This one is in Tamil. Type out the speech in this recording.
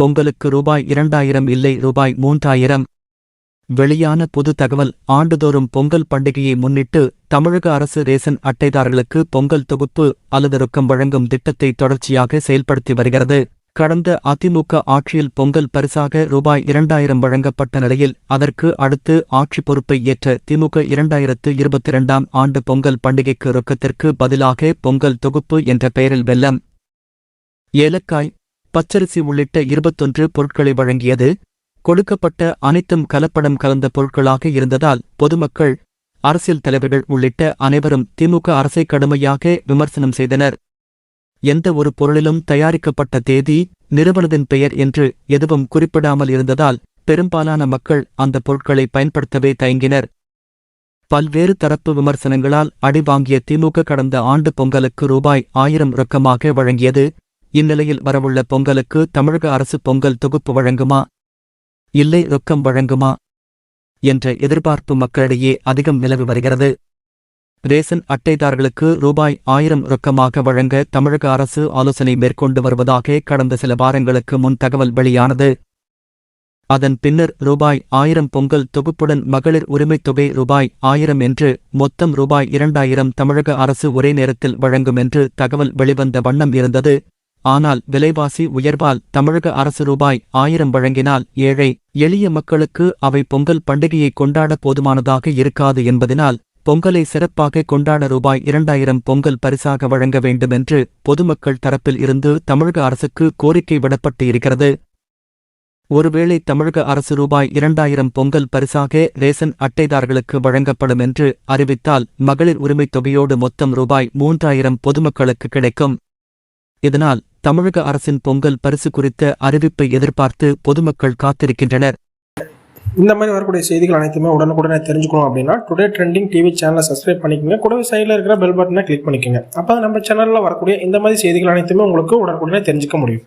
பொங்கலுக்கு ரூபாய் இரண்டாயிரம் இல்லை ரூபாய் மூன்றாயிரம். வெளியான பொது தகவல் ஆண்டுதோறும் பொங்கல் பண்டிகையை முன்னிட்டு தமிழக அரசு ரேசன் அட்டைதாரர்களுக்கு பொங்கல் தொகுப்பு அல்லது ரொக்கம் வழங்கும் திட்டத்தை தொடர்ச்சியாக செயல்படுத்தி வருகிறது. கடந்த அதிமுக ஆட்சியில் பொங்கல் பரிசாக ரூபாய் இரண்டாயிரம் வழங்கப்பட்ட நிலையில் அதற்கு அடுத்து ஆட்சி பொறுப்பை ஏற்ற திமுக இரண்டாயிரத்து இருபத்தி இரண்டாம் ஆண்டு பொங்கல் பண்டிகைக்கு ரொக்கத்திற்கு பதிலாக பொங்கல் தொகுப்பு என்ற பெயரில் வெல்லம். ஏலக்காய் பச்சரிசி உள்ளிட்ட இருபத்தொன்று பொருட்களை வழங்கியது. கொடுக்கப்பட்ட அனைத்தும் கலப்படம் கலந்த பொருட்களாக இருந்ததால் பொதுமக்கள் அரசியல் தலைவர்கள் உள்ளிட்ட அனைவரும் திமுக அரசை கடுமையாக விமர்சனம் செய்தனர். எந்த ஒரு பொருளிலும் தயாரிக்கப்பட்ட தேதி நிறுவனத்தின் பெயர் என்று எதுவும் குறிப்பிடாமல் இருந்ததால் பெரும்பாலான மக்கள் அந்த பொருட்களை பயன்படுத்தவே தயங்கினர். பல்வேறு தரப்பு விமர்சனங்களால் அடிவாங்கிய திமுக கடந்த ஆண்டு பொங்கலுக்கு ரூபாய் ஆயிரம் ரொக்கமாக வழங்கியது. இந்நிலையில் வரவுள்ள பொங்கலுக்கு தமிழக அரசு பொங்கல் தொகுப்பு வழங்குமா? இல்லை ரொக்கம் வழங்குமா? என்ற எதிர்பார்ப்பு மக்களிடையே அதிகம் நிலவி வருகிறது. ரேசன் அட்டைதாரர்களுக்கு ரூபாய் ஆயிரம் ரொக்கமாக வழங்க தமிழக அரசு ஆலோசனை மேற்கொண்டு வருவதாக கடந்த சில வாரங்களுக்கு முன் தகவல் வெளியானது. அதன் பின்னர் ரூபாய் ஆயிரம் பொங்கல் தொகுப்புடன் மகளிர் உரிமைத் தொகை ரூபாய் ஆயிரம் என்று மொத்தம் ரூபாய் இரண்டாயிரம் தமிழக அரசு ஒரே நேரத்தில் வழங்கும் என்று தகவல் வெளிவந்த வண்ணம் இருந்தது. ஆனால் விலைவாசி உயர்வால் தமிழக அரசு ரூபாய் ஆயிரம் வழங்கினால் ஏழை எளிய மக்களுக்கு அவை பொங்கல் பண்டிகையை கொண்டாட போதுமானதாக இருக்காது என்பதனால் பொங்கலை சிறப்பாக கொண்டாட ரூபாய் இரண்டாயிரம் பொங்கல் பரிசாக வழங்க வேண்டும் என்று பொதுமக்கள் தரப்பில் இருந்து தமிழக அரசுக்கு கோரிக்கை விடப்பட்டு இருக்கிறது ஒருவேளை தமிழக அரசு ரூபாய் இரண்டாயிரம் பொங்கல் பரிசாக ரேசன் அட்டைதாரர்களுக்கு வழங்கப்படும் என்று அறிவித்தால் மகளிர் உரிமைத் தொகையோடு மொத்தம் ரூபாய் மூன்றாயிரம் பொதுமக்களுக்கு கிடைக்கும். இதனால் தமிழக அரசின் பொங்கல் பரிசு குறித்த அறிவிப்பை எதிர்பார்த்து பொதுமக்கள் காத்திருக்கின்றனர். இந்த மாதிரி வரக்கூடிய செய்திகள் அனைத்துமே உடனுக்குடனே தெரிஞ்சுக்கணும் அப்படின்னா டுடே ட்ரெண்டிங் டிவி சேனலை சப்ஸ்கிரைப் பண்ணிக்கோங்க. கூடவே சைடில் இருக்கிற பெல் பட்டனை கிளிக் பண்ணிக்கோங்க. அப்போ நம்ம சேனலில் வரக்கூடிய இந்த மாதிரி செய்திகள் அனைத்துமே உங்களுக்கு உடனுக்குடனே தெரிஞ்சுக்க முடியும்.